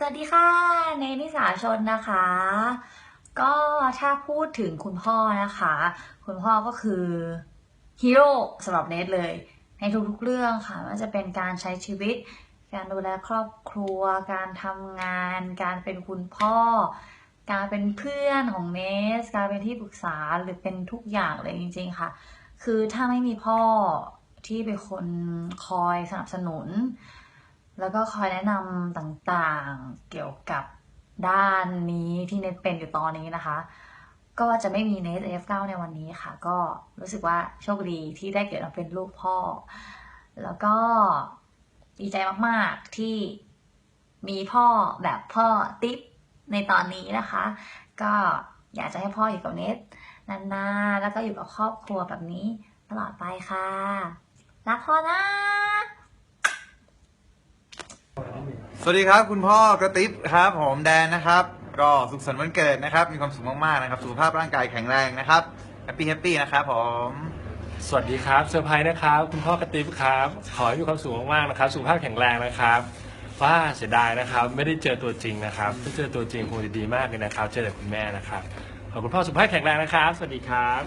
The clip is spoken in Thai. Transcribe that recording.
สวัสดีค่ะเนนิสาชนนะคะ ก็ถ้าพูดถึงคุณพ่อนะคะ คุณพ่อก็คือฮีโร่สำหรับเนทเลย ในทุกๆเรื่องค่ะว่าจะเป็นการใช้ชีวิต การดูแลครอบครัว การทำงาน การเป็นคุณพ่อ การเป็นเพื่อนของเนส การเป็นที่ปรึกษาหรือเป็นทุกอย่างเลยจริง ๆค่ะ คือถ้าไม่มีพ่อที่เป็นคนคอยสนับสนุน แล้วก็คอยแนะนำต่างๆเกี่ยวกับด้านนี้ที่เน็ตเป็นอยู่ตอนนี้นะคะ ก็จะไม่มีเน็ต F9 ในวันนี้ค่ะ ก็รู้สึกว่าโชคดีที่ได้เกิดมาเป็นลูกพ่อ แล้วก็ดีใจมากๆที่มีพ่อแบบพ่อติ๊บในตอนนี้นะคะ ก็อยากจะให้พ่ออยู่กับเน็ตนานๆ แล้วก็อยู่กับครอบครัวแบบนี้ตลอดไปค่ะ รักพ่อนะ สวัสดีครับ คุณพ่อกระติบครับผมแดนนะครับ ก็สุขสันต์วันเกิดนะครับ มีความสุขมากๆนะครับ สุขภาพร่างกายแข็งแรงนะครับแฮปปี้แฮปปี้นะครับผมสวัสดีครับเซอร์ไพรส์นะครับ คุณพ่อกระติบครับ ขอให้มีความสุขมากๆนะครับสุขภาพแข็งแรงนะครับว่าเสียดายนะครับ ไม่ได้เจอตัวจริงนะครับถ้าเจอตัวจริงคงจะดีมากเลยนะครับ เจอแต่คุณแม่นะครับขอบคุณพ่อสุขภาพแข็งแรงนะครับ สวัสดีครับ